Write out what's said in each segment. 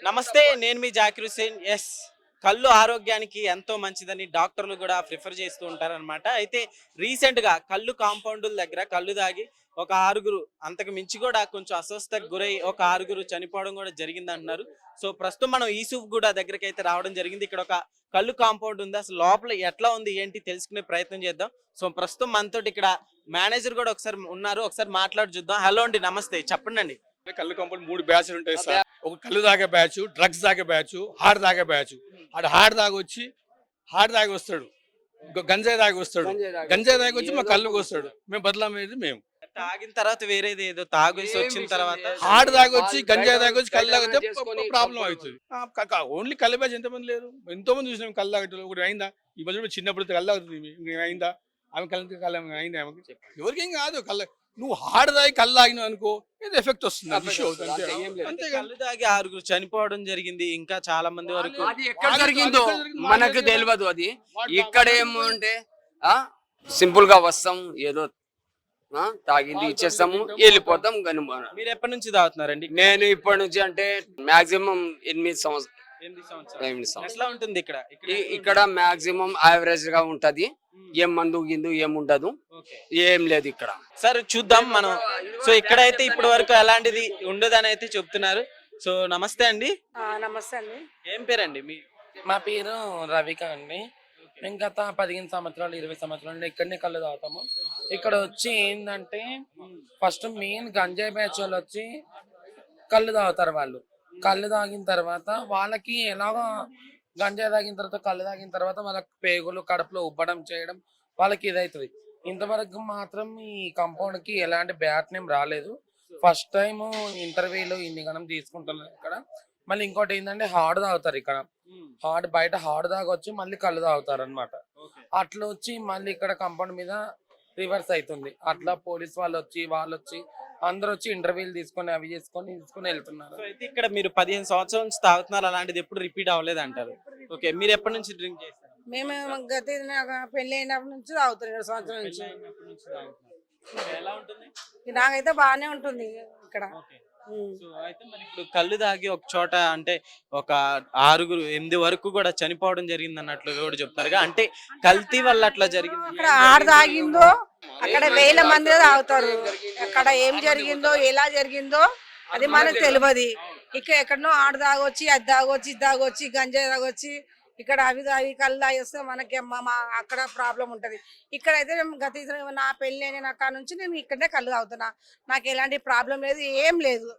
నమస్తే నేను మీ జాకిర్ హుసేన్ ఎస్ కళ్ళు ఆరోగ్యానికి ఎంతో మంచిదని డాక్టర్లు కూడా ప్రిఫర్ చేస్తూ ఉంటారన్నమాట. అయితే రీసెంట్గా కళ్ళు కాంపౌండుల దగ్గర కళ్ళు దాగి ఒక ఆరుగురు అంతకు మించి కూడా కొంచెం అస్వస్థకు గురై ఒక ఆరుగురు చనిపోవడం కూడా జరిగింది అంటున్నారు సో ప్రస్తుతం మనం ఈసూఫ్ కూడా దగ్గరికి అయితే రావడం జరిగింది. ఇక్కడ ఒక కళ్ళు కాంపౌండ్ ఉంది. అసలు లోపల ఎట్లా ఉంది ఏంటి తెలుసుకునే ప్రయత్నం చేద్దాం. సో ప్రస్తుతం మనతోటి ఇక్కడ మేనేజర్ కూడా ఒకసారి ఉన్నారు. ఒకసారి మాట్లాడి చూద్దాం. హలో అండి నమస్తే. చెప్పండి అండి కళ్ళు కంపౌండ్ మూడు బ్యాచ్లు ఉంటాయి సార్. ఒక కళ్ళు తాగే బ్యాచ్ డ్రగ్స్ తాగే బ్యాచ్ హార్డ్ తాగే బ్యాచ్. ఆడు హార్డ్ తాగి వచ్చి హార్డ్ తాగి వస్తాడు. ఇంకో గంజాయి తాగి వస్తాడు. గంజాయి తాగి వచ్చి మా కళ్ళుకి వస్తాడు. మేము బదలమేది మేము. తాగిన తర్వాత వేరేది ఏదో తాగేసి వచ్చిన తర్వాత హార్డ్ తాగి వచ్చి గంజాయి తాగి వచ్చి కళ్ళు తాగితే ప్రాబ్లం అవుతుంది. ఓన్లీ కళ్ళ బ్యాచ్ ఎంతమంది లేరు? ఎంతో మంది చూసినాం కళ్ళు తాగటం ఒకటి అయిందా? ఈ మధ్య చిన్నప్పుడు కళ్ళు తాగుతుంది. ఇంకేం అయిందా? ఆమె కళ్ళ కళ్ళ అయిందా? ఆమెకి? ఎవరికేం కాదు. కళ్ళ నువ్వు హార్డ్ తాగి కళ్ళు తాగినావు అనుకో ఇది ఎఫెక్ట్ వస్తుంది అది. కళ్ళు తాగి ఆరుగురు చనిపోవడం జరిగింది ఇంకా చాలా మంది వరకు. అది ఎక్కడ వాళ్ళు- జరిగిందో మనకు తెలియదు అది. ఇక్కడ ఏమంటే ఆ సింపుల్గా వస్తాం ఏదో ఆ, తాగింది ఇచ్చేస్తాము వెళ్ళిపోతాం కానీ మన- మీరు ఎప్పటి నుంచి తాగుతున్నారండి? నేను ఇప్పటి నుంచి అంటే మాక్సిమం ఎనిమిది సంవత్సరాలు ఎనిమిది సంవత్సరాలు. ఉంటుంది ఇక్కడ? ఇక్కడ మాక్సిమం యావరేజ్గా ఉంటది. ఏం మందు గిందు ఏం ఉండదు. ఓకే. ఏం లేదు ఇక్కడ. సరే చూద్దాం మనం. సో ఇక్కడైతే ఇప్పటి వరకు ఎలాంటిది ఉండదని అయితే చెప్తున్నారు. సో నమస్తే అండి. ఆ, నమస్తే అండి. ఏం పేరండి మీ? మా పేరు రవిక అండి. మేము గత పదిహేను సంవత్సరాలు ఇరవై సంవత్సరాలు ఇక్కడనే కళ్ళు తాగుతాము. ఇక్కడ వచ్చి ఏంటంటే ఫస్ట్ మెయిన్ గంజాయి బ్యాచ్ వాళ్ళు వచ్చి కళ్ళు తాగుతారు వాళ్ళు. కళ్ళు తాగిన తర్వాత వాళ్ళకి ఎలాగో గంజాయి తాగిన తర్వాత కళ్ళు తాగిన తర్వాత వాళ్ళకి పేగులు కడుపులో ఉబ్బడం చేయడం వాళ్ళకి ఇదవుతుంది ఇంతవరకు మాత్రం ఈ compound కి ఎలాంటి బ్యాట్ నేమ్ రాలేదు. ఫస్ట్ టైం ఇంటర్వ్యూలో ఇన్ని గణం తీసుకుంటున్నారు ఇక్కడ. మళ్ళీ ఇంకోటి ఏంటంటే హార్డ్ తాగుతారు ఇక్కడ. హార్డ్ బయట హార్డ్ తాగొచ్చి మళ్ళీ కళ్ళు తాగుతారు అనమాట అట్లా వచ్చి మళ్ళీ ఇక్కడ కంపౌండ్ మీద రివర్స్ అవుతుంది అట్లా పోలీస్ వాళ్ళు వచ్చి వాళ్ళు వచ్చి అందరూ వచ్చి ఇంటర్వ్యూలు తీసుకొని అవి చేసుకొని తీసుకొని వెళ్తున్నారు. సో అయితే ఇక్కడ మీరు పదిహేను సంవత్సరాల నుంచి తాగుతున్నారు అలాంటిది ఎప్పుడు రిపీట్ అవ్వలేదు అంటారు ఓకే మీరు ఎప్పటి నుంచి డ్రింక్ చేస్తారు? మేము గత పెళ్ళి అయినప్పటి నుంచి తాగుతున్నాం ఏడు సంవత్సరాల నుంచి. ఎలా ఉంటుంది? నాకైతే బాగానే ఉంటుంది ఇక్కడ. ఓకే ఉమ్. సో అయితే మరి ఇప్పుడు కళ్ళు తాగి ఒక చోట అంటే ఒక ఆరుగురు ఎనిమిది వరకు కూడా చనిపోవడం జరిగింది అన్నట్లు కూడా చెప్తారుగా. అంటే కల్తీ వల్ల అట్లా జరిగింది. అక్కడ ఆడ తాగిందో అక్కడ వేల మంది తాగుతారు. అక్కడ ఏం జరిగిందో ఎలా జరిగిందో అది మనకు తెలియదు. ఇక్కడ ఎక్కడనో ఆడ దాగొచ్చి అది దాగొచ్చి ఇది దాగొచ్చి గంజాయి దాగొచ్చి ఇక్కడ అవి అవి కళ్ళు వేస్తే మనకి మా మా అక్కడ ప్రాబ్లం ఉంటది. ఇక్కడైతే మేము గత నా పెళ్ళి అయిన అక్కడ నుంచి నేను ఇక్కడే కళ్ళు తాగుతున్నా. నాకు ఎలాంటి ప్రాబ్లం లేదు ఏం లేదు.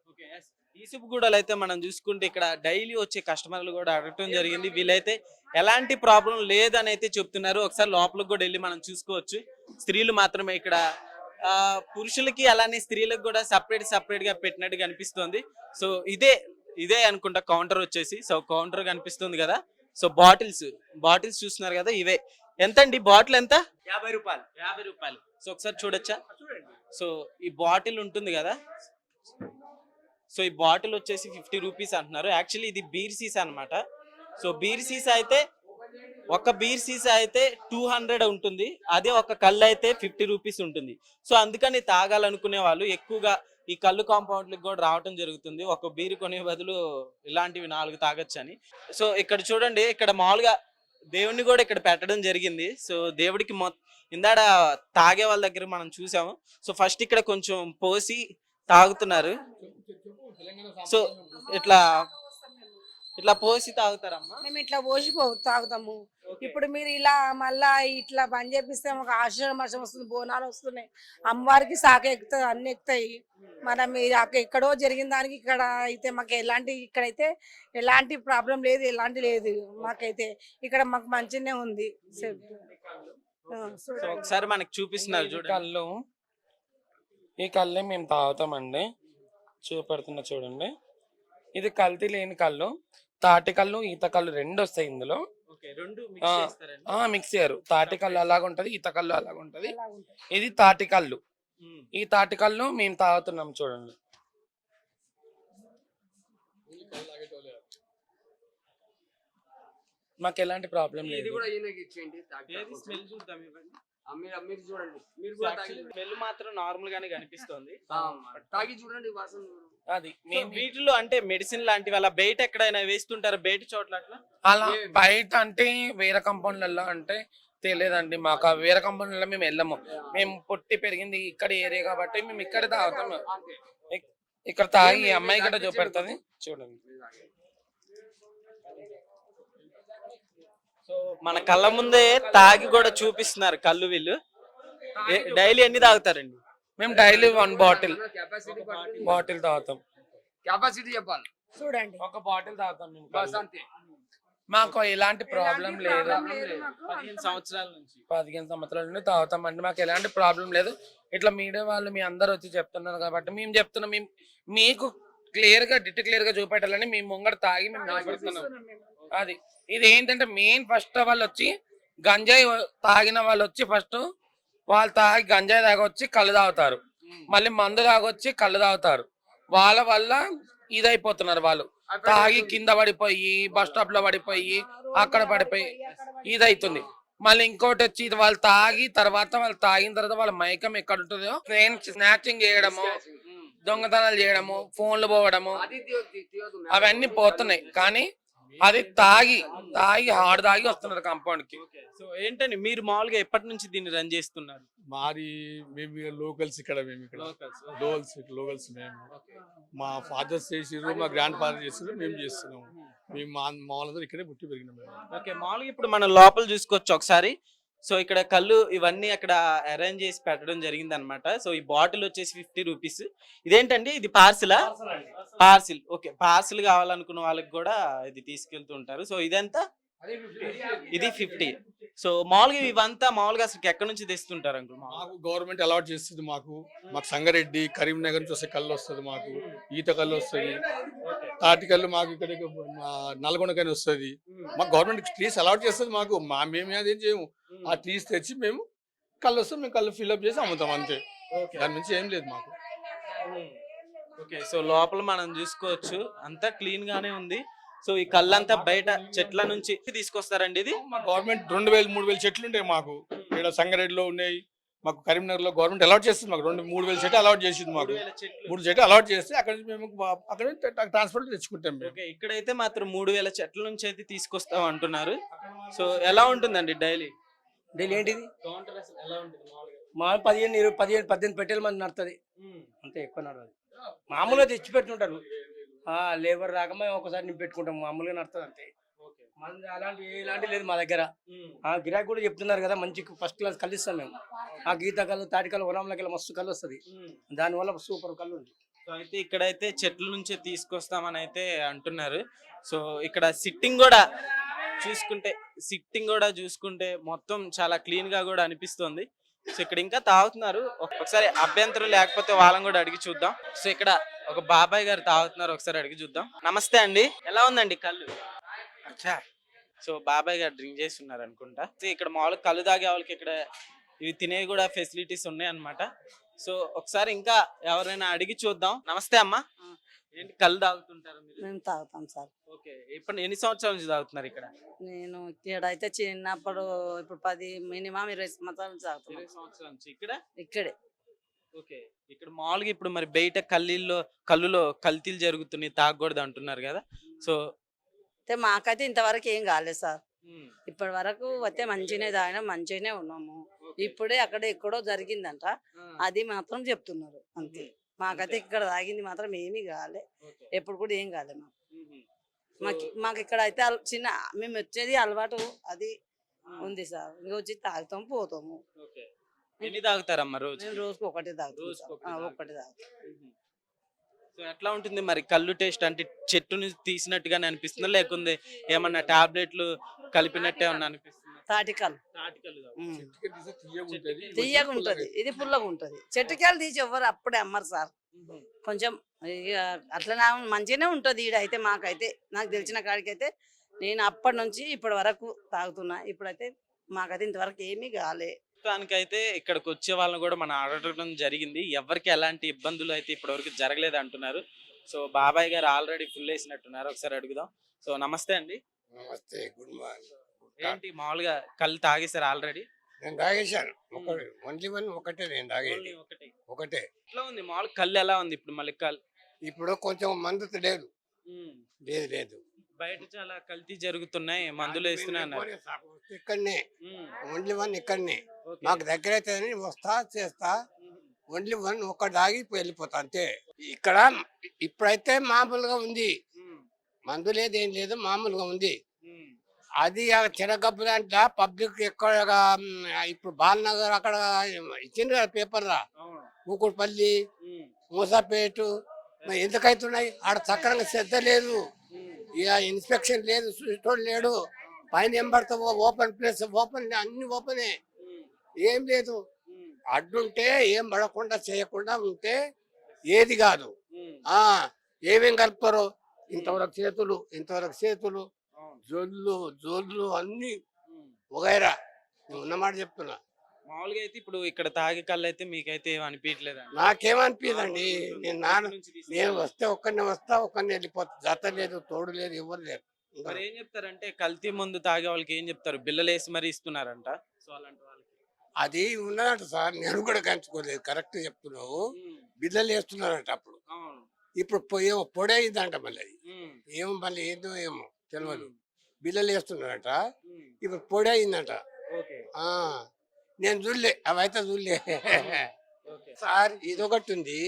ఈసుపుగూడలో అయితే మనం చూసుకుంటే ఇక్కడ డైలీ వచ్చే కస్టమర్లు కూడా అడగటం జరిగింది. వీళ్ళైతే ఎలాంటి ప్రాబ్లం లేదని అయితే చెప్తున్నారు. ఒకసారి లోపలికి కూడా వెళ్ళి మనం చూసుకోవచ్చు. స్త్రీలు మాత్రమే ఇక్కడ ఆ, పురుషులకి అలానే స్త్రీలకు కూడా సపరేట్ సపరేట్గా పెట్టినట్టు కనిపిస్తుంది. సో ఇదే ఇదే అనుకుంటా కౌంటర్ వచ్చేసి. సో కౌంటర్ కనిపిస్తుంది కదా. సో బాటిల్స్ బాటిల్స్ చూస్తున్నారు కదా ఇవే. ఎంత అండి బాటిల్ ఎంత? యాభై రూపాయలు. యాభై రూపాయలు. సో ఒకసారి చూడొచ్చా? సో ఈ బాటిల్ ఉంటుంది కదా. సో ఈ బాటిల్ వచ్చేసి ఫిఫ్టీ రూపీస్ అంటున్నారు. యాక్చువల్లీ ఇది బీర్ సీసా అన్నమాట. సో బీర్ సీసా అయితే ఒక బీర్ సీసా అయితే టూ హండ్రెడ్ ఉంటుంది. అదే ఒక కళ్ళు అయితే ఫిఫ్టీ రూపీస్ ఉంటుంది. సో అందుకని తాగాలనుకునే వాళ్ళు ఎక్కువగా ఈ కళ్ళు కాంపౌండ్లకు కూడా రావటం జరుగుతుంది. ఒక బీర్ కొనే బదులు ఇలాంటివి నాలుగు తాగొచ్చు అని సో ఇక్కడ చూడండి ఇక్కడ మామూలుగా దేవుణ్ణి కూడా ఇక్కడ పెట్టడం జరిగింది. సో దేవుడికి మొ ఇందాడ తాగే వాళ్ళ దగ్గర మనం చూసాము. సో ఫస్ట్ ఇక్కడ కొంచెం పోసి తాగుతున్నారు. సో ఇట్లా ఇట్లా పోసి తాగుతారమ్మా? మేము ఇట్లా పోసిపో తాగుతాము. ఇప్పుడు మీరు ఇలా మళ్ళా ఇట్లా బంద్ చేపిస్తే మాకు ఆశ్రమ వర్షం వస్తుంది బోనాలు వస్తున్నాయి. అమ్మవారికి సాక ఎక్కుతాయి అన్ని ఎక్కుతాయి. మన మీరు అక్కడ ఎక్కడో జరిగిన దానికి ఇక్కడ అయితే మాకు ఎలాంటి ఇక్కడైతే ఎలాంటి ప్రాబ్లం లేదు ఎలాంటి లేదు. మాకైతే ఇక్కడ మాకు మంచిగానే ఉంది. ఆ, సో చూడండి. ఒకసారి మనకి చూపిస్తున్నారు ఈ చూడండి. కళ్ళు. ఈ కళ్ళే మేము తాగుతామండి. చూపెడుతున్నా చూడండి. ఇది కల్తీ లేని కళ్ళు. తాటి కళ్ళు ఈత కళ్ళు రెండు వస్తాయి ఇందులో. ఓకే రెండు ఆ. మిక్స్ చేస్తారండి. ఆ మిక్స్ చేయరు. తాటి కళ్ళు అలాగ ఉంటది ఈత కళ్ళు అలాగ ఉంటది. ఇది తాటి కళ్ళు ఉమ్. ఈ తాటి కళ్ళు మేము తాగుతున్నాం చూడండి. మాకు ఎలాంటి ప్రాబ్లం ఇది లేదు. మీరు మీరు చూడండి. మీరు కూడా తాగి స్మెల్ మాత్రం నార్మల్ గానే కనిపిస్తుంది. ఆ, తాగి చూడండి వాసన చూడండి. అది మేము వీటిలో అంటే మెడిసిన్ లాంటివి అలా బయట ఎక్కడైనా వేస్తుంటారు? బయట చోట్ల అట్లా? అలా బయట అంటే వేరే కంపౌండ్లలో అంటే తెలియదండి. మాకు ఆ వేరే కంపౌండ్లలో మేము వెళ్ళము. మేము పుట్టి పెరిగింది ఇక్కడ ఏరియా కాబట్టి మేము ఇక్కడ తాగుతాం ఇక్- ఇక్కడ తాగి ఈ అమ్మాయి కూడా చూపెడుతుంది. చూడండి. మన కళ్ళ ముందే తాగి కూడా చూపిస్తున్నారు కళ్ళు వీళ్ళు. డైలీ ఎన్ని తాగుతారండి? మేము డైలీ వన్ బాటిల్. బాటిల్ తాగుతాం. కెపాసిటీ చెప్పాలి. చూడండి. ఒక బాటిల్ తాగుతాం మేము మాకు ఎలాంటి ప్రాబ్లం లేదు. పదిహేను సంవత్సరాల నుంచి. పదిహేను సంవత్సరాల నుండి తాగుతాం అండి మాకు ఎలాంటి ప్రాబ్లం లేదు. ఇట్లా మీడియా వాళ్ళు మీ అందరు వచ్చి చెప్తున్నారు కాబట్టి మేము చెప్తున్నాం. మేము మీకు క్లియర్గా డిట్ క్లియర్గా చూపెట్టాలని మేము ముంగడ తాగి మేము. చూపెడుతున్నాం అది ఇది ఏంటంటే మెయిన్ ఫస్ట్ వాళ్ళు వచ్చి గంజాయి తాగిన వాళ్ళు వచ్చి ఫస్ట్ వాళ్ళు తాగి గంజాయి తాగొచ్చి కళ్ళు తాగుతారు మళ్ళీ మందు తాగొచ్చి కళ్ళు తాగుతారు వాళ్ళ వల్ల ఇదైపోతున్నారు వాళ్ళు తాగి కింద పడిపోయి బస్ స్టాప్లో పడిపోయి అక్కడ పడిపోయి ఇదైతుంది మళ్ళీ ఇంకోటి వచ్చి ఇది వాళ్ళు తాగి తర్వాత వాళ్ళు తాగిన తర్వాత వాళ్ళ మైకం ఎక్కడ ఉంటుందో ట్రైన్ స్నాచింగ్ చేయడము దొంగతనాలు చేయడము ఫోన్లు పోవడము. అవన్నీ పోతున్నాయి కానీ అది తాగి తాగి హార్డ్ తాగి వస్తున్నారు కాంపౌండ్కి. సో ఏంటండి మీరు మామూలుగా ఎప్పటి నుంచి దీన్ని రన్ చేస్తున్నారు? మాది మేము లోకల్స్ ఇక్కడ మేము ఇక్కడ. లోకల్స్ లోకల్స్ మేము. మా ఫాదర్స్ చేసిర్రు మా గ్రాండ్ ఫాదర్ చేసిర్రు మేము చేస్తున్నాము. మేము మా మా వాళ్ళందరూ ఇక్కడే పుట్టి పెరిగినాం ఓకే మామూలుగా ఇప్పుడు మనం లోపల చూసుకోవచ్చు ఒకసారి. సో ఇక్కడ కళ్ళు ఇవన్నీ అక్కడ అరేంజ్ చేసి పెట్టడం జరిగింది అనమాట సో ఈ బాటిల్ వచ్చేసి ఫిఫ్టీ రూపీస్ ఇదేంటండి? ఇది పార్సిలా పార్సిల్ ఓకే పార్సిల్ కావాలనుకున్న వాళ్ళకి కూడా ఇది తీసుకెళ్తూ ఉంటారు. సో ఇదంతా ఇది ఫిఫ్టీ. సో మామూలుగా ఇవంతా మామూలుగా అసలు ఎక్కడి నుంచి తెస్తుంటారు అంకుల్ మాకు గవర్నమెంట్ అలాట్ చేస్తుంది మాకు. మాకు సంగారెడ్డి కరీంనగర్ నుంచి వస్తే కళ్ళు వస్తుంది మాకు. ఈత కళ్ళు వస్తుంది. తాటి కళ్ళు మాకు ఇక్కడ నల్గొండ కని వస్తుంది. మాకు గవర్నమెంట్ ట్రీస్ అలాట్ చేస్తుంది మాకు. మా మేము అదేం చేయము. ఆ ట్రీస్ తెచ్చి మేము కళ్ళు వస్తే మేము కళ్ళు ఫిల్అప్ చేసి అమ్ముతాం అంతే. దాని నుంచి ఏం లేదు మాకు. ఓకే సో లోపల మనం చూసుకోవచ్చు. అంతా క్లీన్ గానే ఉంది. సో ఈ కళ్ళంతా బయట చెట్ల నుంచి తీసుకొస్తారండి ఇది. గవర్నమెంట్ రెండు వేలు మూడు వేలు చెట్లు ఉంటాయి మాకు. ఇక్కడ సంగారెడ్డిలో ఉన్నాయి మాకు కరీంనగర్లో గవర్నమెంట్ అలాట్ చేస్తుంది మాకు. రెండు మూడు వేల చెట్లు అలాట్ చేసింది మాకు. మూడు చెట్లు. అలాట్ చేస్తే అక్కడ నుంచి మేము అక్కడ నుంచి ట్రాన్స్పోర్ట్ తెచ్చుకుంటాం మేము. ఇక్కడైతే మాత్రం మూడు వేల చెట్ల నుంచి అయితే తీసుకొస్తాం అంటున్నారు. సో ఎలా ఉంటుందండి డైలీ? డైలీ ఏంటిది? కౌంటర్ అసలు ఎలా ఉంటుంది మామూలుగా? మా పదిహేను ఇరవై పదిహేను పద్దెనిమిది పెట్టెల మంది నడుతుంది. అంతే ఎక్కువ నడవదు. మామూలుగా తెచ్చి పెట్టుకుంటారు ఆ లేబర్ రాక మేము ఒకసారి నింపి పెట్టుకుంటాం మామూలుగా నడుతుంది అంతే. ఓకే. మన అలాంటి ఎలాంటి లేదు మా దగ్గర. ఆ గిరాకీ కూడా చెప్తున్నారు కదా మంచి ఫస్ట్ క్లాస్ కళ్ళు ఇస్తాం మేము. ఆ గీత కళ్ళు తాటి కళ్ళు వరంలకి మస్తు కళ్ళు వస్తుంది. దానివల్ల సూపర్ కళ్ళు ఉంది. సో అయితే ఇక్కడైతే చెట్ల నుంచే తీసుకొస్తామని అయితే అంటున్నారు. సో ఇక్కడ సిట్టింగ్ కూడా చూసుకుంటే సిట్టింగ్ కూడా చూసుకుంటే మొత్తం చాలా క్లీన్గా కూడా అనిపిస్తుంది. సో ఇక్కడ ఇంకా తాగుతున్నారు. ఒక- ఒకసారి అభ్యంతరం లేకపోతే వాళ్ళని కూడా అడిగి చూద్దాం. సో ఇక్కడ ఒక బాబాయ్ గారు తాగుతున్నారు. ఒకసారి అడిగి చూద్దాం. నమస్తే అండి. ఎలా ఉందండి కళ్ళు? సో బాబాయ్ గారు డ్రింక్ చేస్తున్నారు అనుకుంటా. సో ఇక్కడ మామూలుగా కళ్ళు తాగే వాళ్ళకి ఇక్కడ ఇవి తినేవి కూడా ఫెసిలిటీస్ ఉన్నాయి అన్నమాట సో ఒకసారి ఇంకా ఎవరైనా అడిగి చూద్దాం. నమస్తే అమ్మా. ఏంటి? కళ్ళు తాగుతుంటారు మీరు? మేము తాగుతాం సార్. ఓకే. ఇప్పుడు ఎన్ని సంవత్సరాల నుంచి తాగుతున్నారు ఇక్కడ? నేను ఇక్కడ అయితే చిన్నప్పుడు ఇప్పుడు పది మినిమం ఇరవై సంవత్సరాల నుంచి ఇరవై తాగుతున్నాం సంవత్సరాల నుంచి. ఇక్కడ? ఇక్కడే. ఓకే. ఇక్కడ మామూలుగా ఇప్పుడు మరి బయట కల్లీల్లో కళ్ళులో కల్తీలు జరుగుతున్నాయి తాగకూడదు అంటున్నారు కదా. సో అయితే మాకైతే ఇంతవరకు ఏం కాలేదు సార్. ఇప్పటి వరకు అయితే మంచిగానే తాగినా మంచిగానే ఉన్నాము. ఇప్పుడే అక్కడ ఎక్కడో జరిగిందంట. అది మాత్రం చెప్తున్నారు అంతే. మాకైతే ఇక్కడ తాగింది మాత్రం ఏమీ కాలే. ఎప్పుడు కూడా ఏం కాలే మాకు. మాకు మాకు ఇక్కడ అయితే చిన్న మేము వచ్చేది అలవాటు అది ఉంది సార్. ఇంకా వచ్చి తాగుతాం పోతాము. ఎన్ని తాగుతారమ్మా రోజు? మేము రోజుకి ఒకటి తాగుతాం. ఒకటి తాగుతాం. సో ఎట్లా ఉంటుంది మరి కళ్ళు టేస్ట్? అంటే చెట్టుని తీసినట్టుగానే అనిపిస్తుందా? లేకుంటే ఏమన్నా టాబ్లెట్లు కలిపినట్టే ఉన్నా అనిపిస్తుందా? తాటికాలు తాటికల్లు తాగు. ఉమ్. చెట్టుకి తీస్తే తీయగా ఉంటది. తీయగా ఉంటది ఇది పుల్లగా ఉంటది చెట్టుకాయలు తీసి ఎవ్వరు అప్పుడే అమ్మరు సార్. కొంచెం ఇక అట్లా నా మంచిగానే ఉంటది ఈడ అయితే మాకైతే నాకు తెలిసిన కాడికైతే. నేను అప్పటి నుంచి ఇప్పటి వరకు తాగుతున్నా. ఇప్పుడైతే మాకైతే ఇంతవరకు ఏమీ కాలే. ప్రస్తుతానికైతే ఇక్కడికి వచ్చే వాళ్ళని కూడా మనం అడగడం జరిగింది. ఎవరికి ఎలాంటి ఇబ్బందులు అయితే ఇప్పటివరకు జరగలేదు అంటున్నారు. సో బాబాయ్ గారు ఆల్రెడీ ఫుల్ వేసినట్టున్నారు. ఒకసారి అడుగుదాం. సో నమస్తే అండి. నమస్తే గుడ్ మార్నింగ్. ఏంటి మామూలుగా కళ్ళు తాగేశారు ఆల్రెడీ? నేను తాగేశాను. ఒకటి ఓన్లీ వన్ ఒకటే నేను తాగేది. ఒకటి. ఒకటే. ఎట్లా ఉంది? మామూలుగా కళ్ళు ఎలా ఉంది ఇప్పుడు మళ్ళీ కళ్ళు? ఇప్పుడు కొంచెం మందు లేదు. లేదు లేదు. బయట చాలా కల్తీ జరుగుతున్నాయి మందులు వేస్తున్నా అన్నారు. ఇక్కడనే. ఓన్లీ వన్ ఇక్కడనే. మాకు దగ్గర అయితే వస్తా చేస్తా. ఓన్లీ వన్ ఒక్క దాగి వెళ్ళిపోతా అంతే. ఇక్కడ ఇప్పుడైతే మామూలుగా ఉంది. మందు లేదు ఏం లేదు మామూలుగా ఉంది. అది ఆ చెనగబ్బు దాంట్లో పబ్లిక్ ఎక్కడ ఇప్పుడు బాలనగర్ అక్కడ ఇచ్చిండ్రు కదా పేపర్ రా. అవును. కూకుడుపల్లి. మూసాపేటు ఎందుకైతున్నాయి ఆడ సక్రంగా శ్రద్ధ లేదు. ఇక ఇన్స్పెక్షన్ లేదు చూసేటోడు లేడు. పైన ఏం పడతావో ఓపెన్ ప్లేస్ ఓపెన్ అన్ని ఓపెనే. ఏం లేదు. అడ్డుంటే ఏం పడకుండా చేయకుండా ఉంటే ఏది కాదు. ఆ ఏమేం కలుపుతారో? ఇంతవరకు చేతులు ఇంతవరకు చేతులు. జొల్లు జొల్లు అన్ని. వగైరా. నేను ఉన్నమాట చెప్తున్నా. మామూలుగా అయితే ఇప్పుడు ఇక్కడ తాగే కళ్ళు అయితే మీకైతే ఏం అనిపించలేదండి నాకేమనిపించదండి నేను నాన్న నేను వస్తే ఒక్కరిని వస్తా ఒక్కరిని వెళ్ళిపోతా. జత లేదు తోడు లేదు ఎవరు లేరు. మరి ఏం చెప్తారంటే కల్తీ మందు తాగే వాళ్ళకి ఏం చెప్తారు? బిల్లలు వేసి మరీ ఇస్తున్నారంట. సో అలాంటి వాళ్ళకి. అది ఉన్నదట సార్ నేను కూడా కంచుకోలేదు కరెక్ట్ చెప్తున్నావు. బిల్లలు వేస్తున్నారట అప్పుడు. ఇప్పుడు పొడి అయిందంట మళ్ళీ. ఏమో మళ్ళీ ఏదో ఏమో తెలియదు. బిల్లలు వేస్తున్నారట. ఇప్పుడు పొడి అయిందంట. ఓకే. ఆ నేను చూడలే అవైతే చూడలే. ఓకే. సార్ ఇదొకటి ఉంది.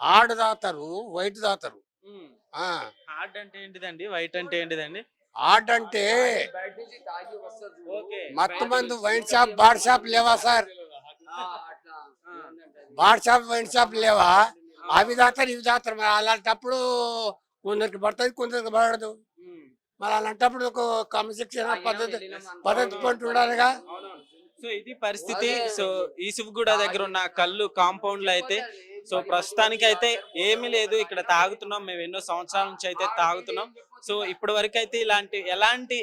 ఆడు దాతారు వైట్ దాతారు. ఉమ్. ఆ. హార్డ్ అంటే ఏంటిదండి? వైట్ అంటే ఏంటిదండి? ఆర్డ్ అంటే మత్తు మందు వైన్ షాప్ బార్ షాప్ లేవా sir. Bar shop wine shop లేవా? అవి దాతారు ఇవి దాతారు. మరి అలాంటప్పుడు కొందరికి పడుతుంది కొందరికి పడదు. మరి అలాంటప్పుడు ఒక క్రమశిక్షణ పద్ధతి. పద్ధతి పంటు ఉండాలిగా? సో ఇది పరిస్థితి. సో ఈసుఫ్గూడ దగ్గర ఉన్న కళ్ళు కాంపౌండ్లో అయితే సో ప్రస్తుతానికి అయితే ఏమీ లేదు. ఇక్కడ తాగుతున్నాం. మేము ఎన్నో సంవత్సరాల నుంచి అయితే తాగుతున్నాం. సో ఇప్పటి వరకు అయితే ఇలాంటి ఎలాంటి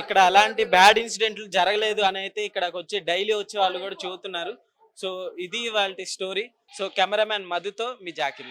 ఇక్కడ అలాంటి బ్యాడ్ ఇన్సిడెంట్లు జరగలేదు అని అయితే ఇక్కడికి వచ్చి డైలీ వచ్చే వాళ్ళు కూడా చెబుతున్నారు సో ఇది వాళ్ళ స్టోరీ. సో కెమెరామ్యాన్ మధుతో మీ జాకిర్